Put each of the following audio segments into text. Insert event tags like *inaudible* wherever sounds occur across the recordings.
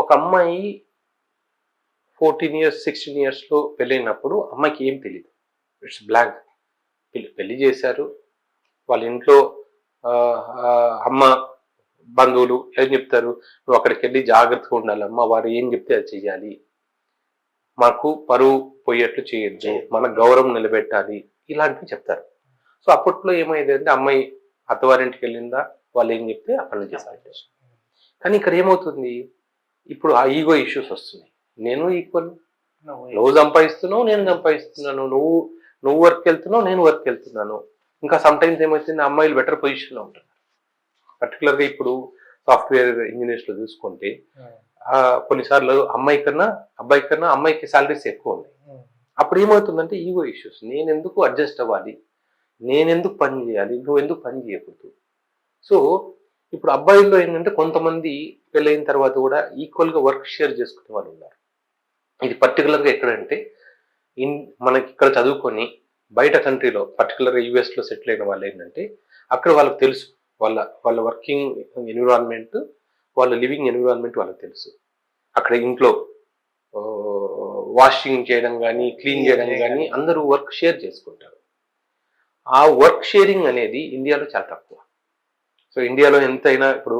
ఒక అమ్మాయి fourteen years sixteen ఇయర్స్లో పెళ్ళైనప్పుడు అమ్మాయికి ఏం తెలియదు ఇట్స్ బ్లాంక్ పెళ్ళి పెళ్ళి చేశారు. వాళ్ళ ఇంట్లో అమ్మ బంధువులు ఏం చెప్తారు? నువ్వు అక్కడికి వెళ్ళి జాగ్రత్తగా ఉండాలమ్మా వారు ఏం చెప్తే అది చెయ్యాలి. మాకు పరువు పోయేట్లు చేయొద్దు. మన గౌరవం నిలబెట్టాలి. ఇలాంటివి చెప్తారు. సో అప్పట్లో ఏమైంది అంటే అమ్మాయి అత్తవారింటికి వెళ్ళిందా? వాళ్ళు ఏం చెప్తే పనులు చేస్తారు కానీ ఇక్కడ ఏమవుతుంది? ఇప్పుడు ఆ ఈగో ఇష్యూస్ వస్తున్నాయి. నేను ఈక్వల్ నువ్వు సంపాదిస్తున్నావు నేను సంపాదిస్తున్నాను. నువ్వు నువ్వు వర్క్ వెళ్తున్నావు నేను వర్క్ వెళ్తున్నాను. ఇంకా సమ్ టైమ్స్ ఏమవుతుంది అమ్మాయిలు బెటర్ పొజిషన్లో ఉంటున్నారు. పర్టికులర్గా ఇప్పుడు సాఫ్ట్వేర్ ఇంజనీర్స్లో చూసుకుంటే ఆ, కొన్నిసార్లు అమ్మాయి కన్నా అబ్బాయి కన్నా అమ్మాయికి సాలరీస్ ఎక్కువ ఉన్నాయి. అప్పుడు ఏమవుతుందంటే ఈగో ఇష్యూస్ నేను ఎందుకు అడ్జస్ట్ అవ్వాలి? నేను ఎందుకు పని చేయాలి? నువ్వు ఎందుకు పని చేయకూడదు? సో ఇప్పుడు అబ్బాయిల్లో ఏంటంటే కొంతమంది పెళ్ళైన తర్వాత కూడా ఈక్వల్గా వర్క్ షేర్ చేసుకునే వాళ్ళు ఉన్నారు. ఇది పర్టికులర్గా ఎక్కడంటే ఇన్ మనకి ఇక్కడ చదువుకొని బయట కంట్రీలో పర్టికులర్గా యూఎస్లో సెటిల్ అయిన వాళ్ళు ఏంటంటే అక్కడ వాళ్ళకి తెలుసు. వాళ్ళ వాళ్ళ వర్కింగ్ ఎన్విరాన్మెంట్ వాళ్ళ లివింగ్ ఎన్విరాన్మెంట్ వాళ్ళకి తెలుసు. అక్కడ ఇంట్లో వాషింగ్ చేయడం కానీ క్లీన్ చేయడం కానీ అందరూ వర్క్ షేర్ చేసుకుంటారు. ఆ వర్క్ షేరింగ్ అనేది ఇండియాలో చాలా తక్కువ. సో ఇండియాలో ఎంతైనా ఇప్పుడు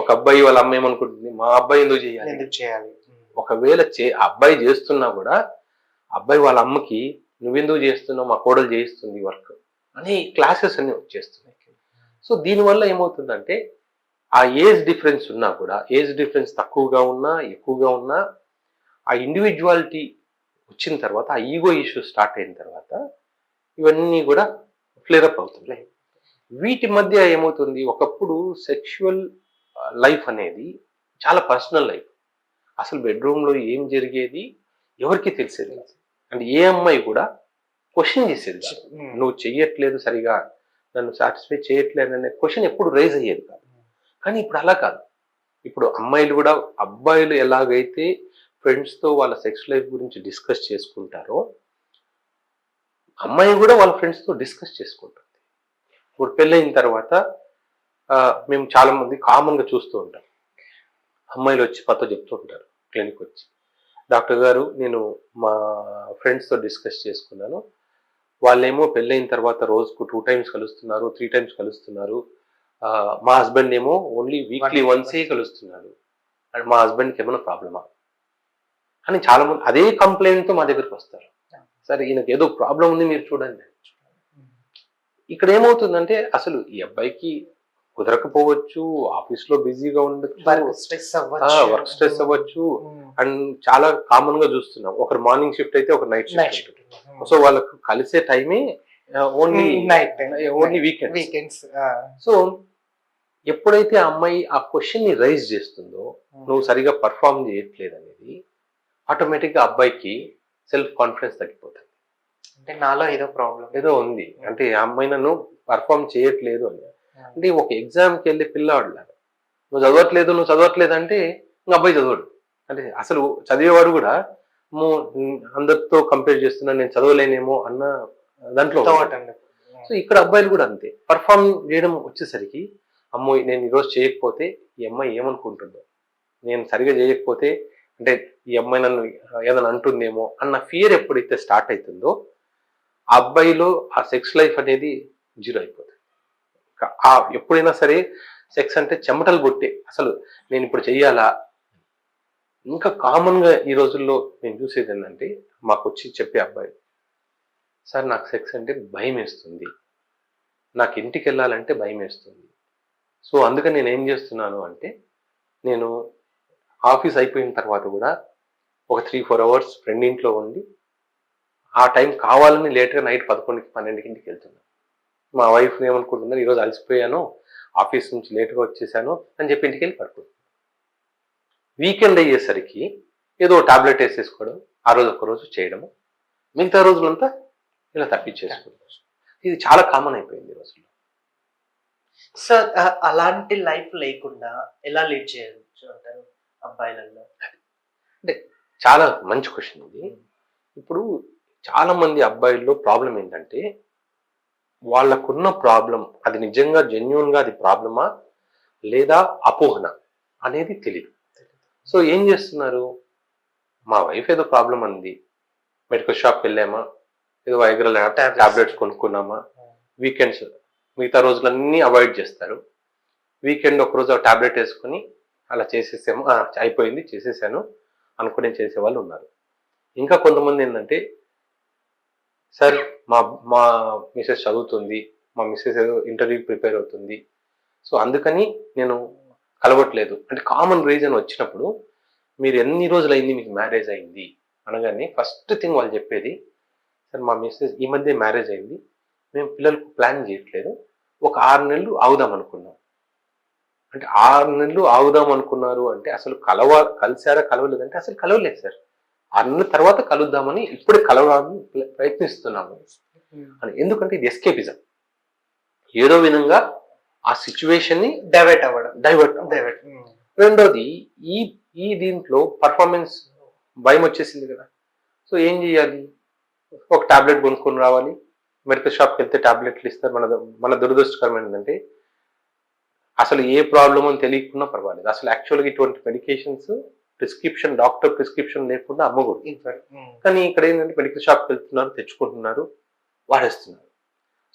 ఒక అబ్బాయి వాళ్ళ అమ్మ ఏమనుకుంటుంది? మా అబ్బాయి ఎందుకు చేయాలి? ఎందుకు చేయాలి? ఒకవేళ చే ఆ అబ్బాయి చేస్తున్నా కూడా అబ్బాయి వాళ్ళ అమ్మకి నువ్వెందుకు చేస్తున్నావు? మా కోడలు చేయిస్తుంది వర్క్ అని క్లాసెస్ అన్ని వచ్చేస్తున్నాయి సో దీనివల్ల ఏమవుతుందంటే ఆ ఏజ్ డిఫరెన్స్ ఉన్నా కూడా ఏజ్ డిఫరెన్స్ తక్కువగా ఉన్నా ఎక్కువగా ఉన్నా ఆ ఇండివిజువాలిటీ వచ్చిన తర్వాత ఆ ఈగో ఇష్యూ స్టార్ట్ అయిన తర్వాత ఇవన్నీ కూడా ఫ్లేరప్ అవుతున్నాయి. వీటి మధ్య ఏమవుతుంది? ఒకప్పుడు సెక్షువల్ లైఫ్ అనేది చాలా పర్సనల్ లైఫ్ అసలు బెడ్రూమ్లో ఏం జరిగేది? ఎవరికి తెలిసేది. అంటే ఏ అమ్మాయి కూడా క్వశ్చన్ చేసేది కాదు. నువ్వు చెయ్యట్లేదు సరిగా. నన్ను సాటిస్ఫై చేయట్లేదు అనే క్వశ్చన్ ఎప్పుడు రైజ్ అయ్యేది కాదు. కానీ ఇప్పుడు అలా కాదు. ఇప్పుడు అమ్మాయిలు కూడా అబ్బాయిలు ఎలాగైతే ఫ్రెండ్స్తో వాళ్ళ సెక్స్ లైఫ్ గురించి డిస్కస్ చేసుకుంటారో అమ్మాయి కూడా వాళ్ళ ఫ్రెండ్స్తో డిస్కస్ చేసుకుంటుంది ఇప్పుడు పెళ్ళైన తర్వాత మేము చాలా మంది కామన్గా చూస్తూ ఉంటాం. అమ్మాయిలు వచ్చి మాతో చెప్తూ ఉంటారు క్లినిక్ వచ్చి. డాక్టర్ గారు నేను మా ఫ్రెండ్స్తో డిస్కస్ చేసుకున్నాను. వాళ్ళేమో పెళ్ళైన తర్వాత రోజుకు టూ టైమ్స్ కలుస్తున్నారు త్రీ టైమ్స్ కలుస్తున్నారు. మా హస్బెండ్ ఏమో ఓన్లీ వీక్లీ వన్సే కలుస్తున్నాడు. అండ్ మా హస్బెండ్కి ఏమైనా ప్రాబ్లమా అని చాలా మంది అదే కంప్లైంట్తో మా దగ్గరికి వస్తారు. సరే ఈయనకి ఏదో ప్రాబ్లం ఉంది మీరు చూడండి. ఇక్కడ ఏమవుతుందంటే అసలు ఈ అబ్బాయికి కుదరకపోవచ్చు ఆఫీస్లో బిజీగా ఉండొచ్చు వర్క్ స్ట్రెస్ అవ్వచ్చు. వర్క్ స్ట్రెస్ అవ్వచ్చు. అండ్ చాలా కామన్గా చూస్తున్నాం. ఒకరు మార్నింగ్ షిఫ్ట్ అయితే ఒక నైట్ షిఫ్ట్ సో వాళ్ళకు కలిసే టైమే only night only weekend weekends so ఎప్పుడైతే ఆ అమ్మాయి ఆ క్వశ్చన్ని రైజ్ చేస్తుందో నువ్వు సరిగా పర్ఫామ్ చేయట్లేదు అనేది ఆటోమేటిక్గా అబ్బాయికి సెల్ఫ్ కాన్ఫిడెన్స్ తగ్గిపోతుంది. అంటే నాలో ఏదో ప్రాబ్లం. ఏదో ఉంది. అంటే ఆ అమ్మాయి నన్ను పర్ఫామ్ చేయట్లేదు అని. అంటే ఒక ఎగ్జామ్కి వెళ్ళి పిల్లవాడులాగా నువ్వు చదవట్లేదు నువ్వు చదవట్లేదు అంటే ఇంకా అబ్బాయి చదవడు. అంటే అసలు చదివేవాడు కూడా అందరితో కంపేర్ చేస్తున్నా నేను చదవలేనేమో అన్న దాంట్లో సో ఇక్కడ అబ్బాయిలు కూడా అంతే. పర్ఫామ్ చేయడం వచ్చేసరికి అమ్మో నేను ఈరోజు చేయకపోతే ఈ అమ్మాయి ఏమనుకుంటుందో? నేను సరిగా చేయకపోతే అంటే ఈ అమ్మాయి నన్ను ఏదైనా అంటుందేమో అన్న ఫియర్ ఎప్పుడైతే స్టార్ట్ అవుతుందో ఆ అబ్బాయిలో ఆ సెక్స్ లైఫ్ అనేది జీరో అయిపోతుంది. ఆ ఎప్పుడైనా సరే సెక్స్ అంటే చెమటలు కొట్టే. అసలు నేను ఇప్పుడు చెయ్యాలా? ఇంకా కామన్గా ఈ రోజుల్లో నేను చూసేది ఏంటంటే మాకు వచ్చి చెప్పే అబ్బాయి సార్ నాకు సెక్స్ అంటే భయం వేస్తుంది. నాకు ఇంటికి వెళ్ళాలంటే భయం వేస్తుంది. సో అందుకని నేను ఏం చేస్తున్నాను అంటే నేను ఆఫీస్ అయిపోయిన తర్వాత కూడా ఒక త్రీ ఫోర్ అవర్స్ ఫ్రెండ్ ఇంట్లో ఉండి ఆ టైం కావాలని లేట్గా నైట్ పదకొండుకి పన్నెండుకి ఇంటికి వెళ్తున్నాను మా వైఫ్ ఏమనుకుంటుందో ఈరోజు అలసిపోయాను ఆఫీస్ నుంచి లేట్గా వచ్చేసాను అని చెప్పి ఇంటికి వెళ్ళి పడుకుంటాను వీకెండ్ అయ్యేసరికి ఏదో టాబ్లెట్ వేసేసుకోవడం ఆ రోజు ఒక రోజు చేయడము మిగతా రోజులంతా ఇలా తప్పించేసుకోవడం ఇది చాలా కామన్ అయిపోయింది ఈ రోజుల్లో. సార్ అలాంటి లైఫ్ లేకుండా ఎలా లీడ్ చేయవచ్చు అంటారు అబ్బాయిలలో చాలా మంచి క్వశ్చన్ ఇది. ఇప్పుడు చాలా మంది అబ్బాయిల్లో ప్రాబ్లం ఏంటంటే వాళ్ళకున్న ప్రాబ్లం అది నిజంగా జెన్యున్గా అది ప్రాబ్లమా లేదా అపోహన? అనేది తెలియదు సో ఏం చేస్తున్నారు? మా వైఫ్ ఏదో ప్రాబ్లం అంది. మెడికల్ షాప్కి వెళ్ళామా ఏదో వైగ్రల్. టాబ్లెట్స్ కొనుక్కున్నామా? వీకెండ్స్ మిగతా రోజులన్నీ అవాయిడ్ చేస్తారు. వీకెండ్ ఒక రోజు ఆ టాబ్లెట్ వేసుకుని అలా చేసేసాము. "ఆ, అయిపోయింది చేసేసాను అనుకుని చేసే వాళ్ళు ఉన్నారు. ఇంకా కొంతమంది ఏంటంటే సార్ మా మా మిస్సెస్ చదువుతుంది మా మిస్సెస్ ఏదో ఇంటర్వ్యూ ప్రిపేర్ అవుతుంది. సో అందుకని నేను కలవట్లేదు. అంటే కామన్ రీజన్ వచ్చినప్పుడు మీరు ఎన్ని రోజులు అయింది మీకు మ్యారేజ్ అయింది అనగానే ఫస్ట్ థింగ్ వాళ్ళు చెప్పేది సార్ మా మిస్సెస్ ఈ మధ్య మ్యారేజ్ అయింది మేము పిల్లలకు ప్లాన్ చేయట్లేదు ఒక ఆరు నెలలు ఆగుదాం అనుకున్నాం. అంటే ఆరు నెలలు ఆగుదాం అనుకున్నారు అంటే అసలు కలవ కలిసారా కలవలేదంటే అసలు కలవలేదు సార్. నెలల తర్వాత కలుద్దామని ఇప్పుడే కలవడానికి ప్ర- ప్రయత్నిస్తున్నాము. అని ఎందుకంటే ఇది ఎస్కేపిజం ఏదో విధంగా ఆ సిచ్యువేషన్ని డైవర్ట్ అవ్వడం. డైవర్ట్ డైవర్ట్ రెండోది ఈ ఈ దీంట్లో పర్ఫార్మెన్స్ భయం వచ్చేసింది కదా. సో ఏం చేయాలి? ఒక టాబ్లెట్ కొనుక్కొని రావాలి. మెడికల్ షాప్కి వెళ్తే టాబ్లెట్లు ఇస్తారు. మన మన దురదృష్టకరం ఏంటంటే అసలు ఏ ప్రాబ్లమ్ అని తెలియకున్నా పర్వాలేదు. అసలు యాక్చువల్గా ఇటువంటి మెడికేషన్స్ ప్రిస్క్రిప్షన్ డాక్టర్ ప్రిస్క్రిప్షన్ లేకుండా అమ్మకూడదు. కానీ ఇక్కడ ఏంటంటే మెడికల్ షాప్కి వెళ్తున్నారు తెచ్చుకుంటున్నారు వాడేస్తున్నారు.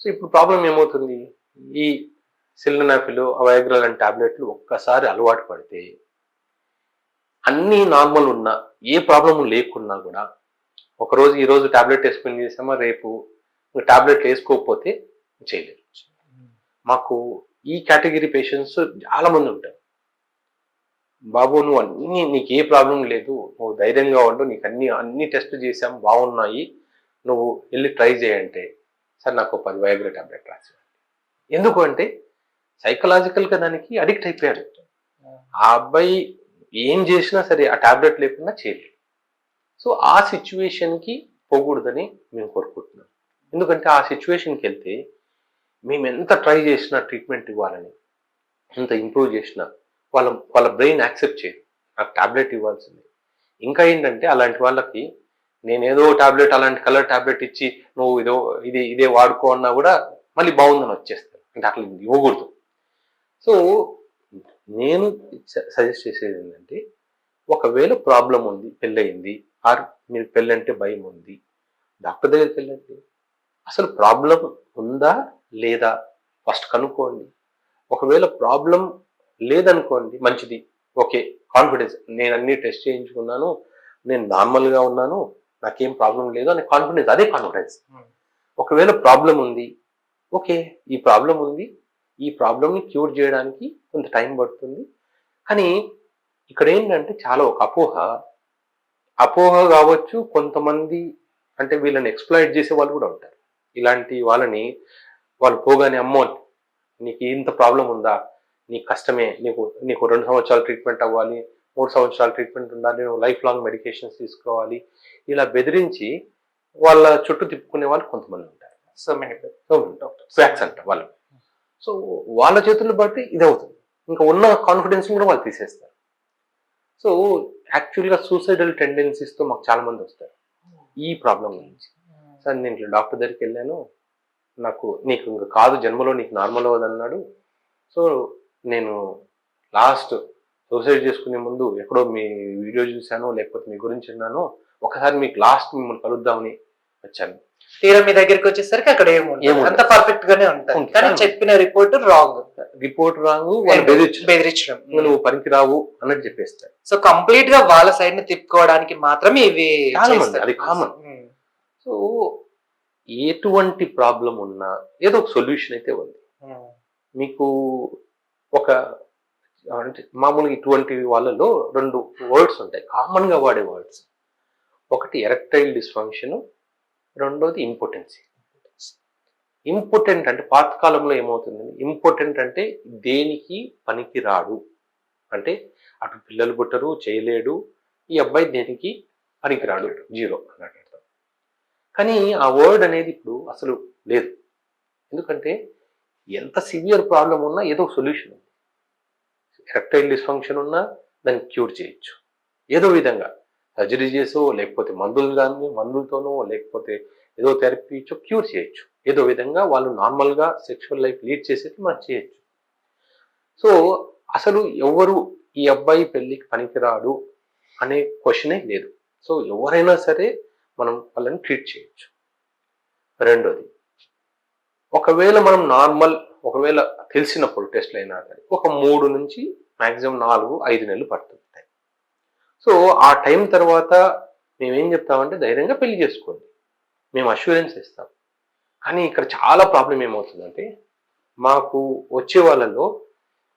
సో ఇప్పుడు ప్రాబ్లం ఏమవుతుంది? ఈ సిలినాఫిల్ అవైగ్రల్ అండ్ టాబ్లెట్లు ఒక్కసారి అలవాటు పడితే అన్నీ నార్మల్ ఉన్నా ఏ ప్రాబ్లం లేకున్నా కూడా ఒకరోజు ఈ రోజు టాబ్లెట్ వేసుకుని చేసామా రేపు టాబ్లెట్ వేసుకోకపోతే చేయలేరు. మాకు ఈ కేటగిరీ పేషెంట్స్ చాలా మంది ఉంటారు. బాబు నువ్వు అన్ని నీకు ఏ ప్రాబ్లం లేదు. నువ్వు ధైర్యంగా ఉండు. నీకు అన్ని అన్ని టెస్ట్ చేసాం బాగున్నాయి. నువ్వు వెళ్ళి ట్రై చేయంటే సార్ నాకు పది వైబ్రే టాబ్లెట్ రాసి ఎందుకు అంటే సైకలాజికల్గా దానికి అడిక్ట్ అయిపోయాడు. ఆ అబ్బాయి ఏం చేసినా సరే ఆ టాబ్లెట్ లేకుండా చేయలేదు. సో ఆ సిచ్యువేషన్కి పోకూడదని మేము కోరుకుంటున్నాం. ఎందుకంటే ఆ సిచ్యువేషన్కి వెళ్తే మేము ఎంత ట్రై చేసినా ట్రీట్మెంట్ ఇవ్వాలని ఎంత ఇంప్రూవ్ చేసినా వాళ్ళ వాళ్ళ బ్రెయిన్ యాక్సెప్ట్ చేయదు నాకు ట్యాబ్లెట్ ఇవ్వాల్సింది. ఇంకా ఏంటంటే అలాంటి వాళ్ళకి నేను ఏదో టాబ్లెట్ అలాంటి కలర్ ట్యాబ్లెట్ ఇచ్చి నువ్వు ఇదో ఇది ఇదే వాడుకో అన్నా కూడా మళ్ళీ బాగుందని వచ్చేస్తారు. అంటే అట్లా ఇవ్వకూడదు. సో నేను సజెస్ట్ చేసేది ఏంటంటే ఒకవేళ ప్రాబ్లం ఉంది పెళ్ళయింది ఆర్ మీరు పెళ్ళంటే భయం ఉంది డాక్టర్ దగ్గరికి వెళ్ళండి. అసలు ప్రాబ్లం ఉందా లేదా ఫస్ట్ కనుక్కోండి. ఒకవేళ ప్రాబ్లం లేదనుకోండి మంచిది. ఓకే కాన్ఫిడెన్స్ నేను అన్ని టెస్ట్ చేయించుకున్నాను నేను నార్మల్గా ఉన్నాను నాకేం ప్రాబ్లం లేదు అనే కాన్ఫిడెన్స్ అదే కాన్ఫిడెన్స్ ఒకవేళ ప్రాబ్లం ఉంది ఓకే ఈ ప్రాబ్లం ఉంది ఈ ప్రాబ్లమ్ని క్యూర్ చేయడానికి కొంత టైం పడుతుంది. కానీ ఇక్కడ ఏంటంటే చాలా ఒక అపోహ. అపోహ కావచ్చు కొంతమంది అంటే వీళ్ళని ఎక్స్ప్లాయిట్ చేసే వాళ్ళు కూడా ఉంటారు. ఇలాంటి వాళ్ళని వాళ్ళు పోగానే అమ్మో నీకు ఇంత ప్రాబ్లం ఉందా? నీకు కష్టమే నీకు నీకు రెండు సంవత్సరాలు ట్రీట్మెంట్ అవ్వాలి మూడు సంవత్సరాల ట్రీట్మెంట్ ఉండాలి నువ్వు లైఫ్ లాంగ్ మెడికేషన్స్ తీసుకోవాలి. ఇలా బెదిరించి వాళ్ళ చుట్టూ తిప్పుకునే వాళ్ళు కొంతమంది ఉంటారు. సో మెనీ సో ఫ్యాక్స్ అంట వాళ్ళు. సో వాళ్ళ చేతుల్లో బట్టి ఇది అవుతుంది. ఇంకా ఉన్న కాన్ఫిడెన్స్ కూడా వాళ్ళు తీసేస్తారు. సో యాక్చువల్గా సూసైడల్ టెండెన్సీస్తో మాకు చాలా మంది వస్తారు. ఈ ప్రాబ్లం గురించి. సార్ నేను ఇట్లా డాక్టర్ దగ్గరికి వెళ్ళాను. నాకు నీకు ఇంకా కాదు జన్మలో నీకు నార్మల్ అవ్వదన్నాడు సో నేను లాస్ట్ సూసైడ్ చేసుకునే ముందు ఎక్కడో మీ వీడియో చూశాను లేకపోతే మీ గురించి విన్నాను ఒకసారి మీకు లాస్ట్ మిమ్మల్ని కలుద్దామని వచ్చాను తీరా మీ దగ్గరికి వచ్చేసరికి అక్కడ ఏముంది. అంత పర్ఫెక్ట్ గానే ఉంటుంది. కానీ చెప్పిన రిపోర్ట్ రాంగ్ రిపోర్ట్ రాంగు బెదిరించడం నువ్వు పనికిరావు అన్నట్టు చెప్పేస్తారు సో కంప్లీట్గా వాళ్ళ సైడ్ని తిప్పుకోవడానికి మాత్రమే ఇవి. అది. ఉమ్. సో ఎటువంటి ప్రాబ్లం ఉన్నా ఏదో ఒక సొల్యూషన్ అయితే ఉంది ఉమ్. మీకు ఒక అంటే మామూలుగా ఇటువంటి వాళ్ళలో రెండు వర్డ్స్ ఉంటాయి. కామన్గా వాడే వర్డ్స్ ఒకటి ఎరక్టైల్ డిస్ఫంక్షన్ రెండోది ఇంపార్టెన్సీ ఇంపార్టెంట్ అంటే పాతకాలంలో ఏమవుతుందండి ఇంపార్టెంట్ అంటే దేనికి పనికి రాడు అంటే అటు పిల్లలు పుట్టరు చేయలేడు ఈ అబ్బాయి దేనికి పనికిరాడు. జీరో అన్నట్టు అర్థం. కానీ ఆ వర్డ్ అనేది ఇప్పుడు అసలు లేదు. ఎందుకంటే ఎంత సివియర్ ప్రాబ్లం ఉన్నా ఏదో సొల్యూషన్ ఉంది. ఎరెక్టైల్ డిస్ఫంక్షన్ ఉన్నా దాన్ని క్యూర్ చేయొచ్చు. ఏదో విధంగా సర్జరీ చేసో లేకపోతే మందులు కానీ మందులతోనో లేకపోతే ఏదో థెరపీ ఇచ్చో క్యూర్ చేయొచ్చు. ఏదో విధంగా వాళ్ళు నార్మల్గా సెక్షువల్ లైఫ్ లీడ్ చేసేది మనం చేయొచ్చు. సో అసలు ఎవరు ఈ అబ్బాయి పెళ్ళికి పనికిరాడు అనే క్వశ్చనే లేదు. సో ఎవరైనా సరే మనం వాళ్ళని ట్రీట్ చేయొచ్చు. రెండోది ఒకవేళ మనం నార్మల్ ఒకవేళ తెలిసినప్పుడు టెస్ట్లు అయినా కానీ ఒక మూడు నుంచి మ్యాక్సిమం నాలుగు ఐదు నెలలు పడుతుంది సో ఆ టైం తర్వాత మేమేం చెప్తామంటే ధైర్యంగా పెళ్ళి చేసుకోండి. మేము అష్యూరెన్స్ ఇస్తాం. కానీ ఇక్కడ చాలా ప్రాబ్లం ఏమవుతుందంటే మాకు వచ్చే వాళ్ళలో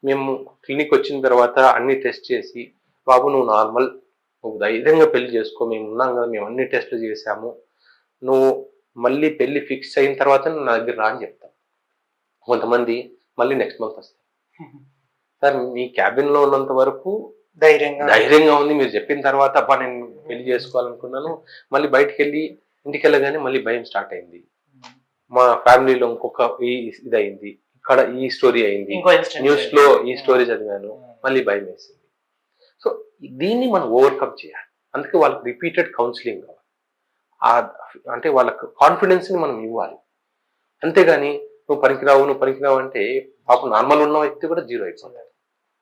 మేము క్లినిక్ వచ్చిన తర్వాత అన్ని టెస్ట్ చేసి బాబు నువ్వు నార్మల్ నువ్వు ధైర్యంగా పెళ్ళి చేసుకో మేము ఉన్నాం కదా మేము అన్ని టెస్టులు చేసాము నువ్వు మళ్ళీ పెళ్ళి ఫిక్స్ అయిన తర్వాత నా దగ్గర రా అని చెప్తాం. కొంతమంది మళ్ళీ నెక్స్ట్ మంత్ వస్తారు. *laughs* సార్ మీ క్యాబిన్లో ఉన్నంత వరకు ధైర్యంగా ధైర్యంగా ఉంది. మీరు చెప్పిన తర్వాత అబ్బా నేను పెళ్ళి చేసుకోవాలనుకున్నాను. మళ్ళీ బయటికి వెళ్ళి ఇంటికి వెళ్ళగానే మళ్ళీ భయం స్టార్ట్ అయింది. మా ఫ్యామిలీలో ఇంకొక ఈ ఇది అయింది ఇక్కడ ఈ స్టోరీ అయింది. న్యూస్లో ఈ స్టోరీ చదివాను. మళ్ళీ భయం వేసింది. సో దీన్ని మనం ఓవర్కమ్ చేయాలి. అందుకే వాళ్ళకి రిపీటెడ్ కౌన్సిలింగ్ కావాలి. అంటే వాళ్ళకు కాన్ఫిడెన్స్ని మనం ఇవ్వాలి. అంతేగాని నువ్వు పనికిరావు నువ్వు పనికిరావు అంటే పాపం నార్మల్ ఉన్న వ్యక్తి కూడా జీరో అయిపోతాడు.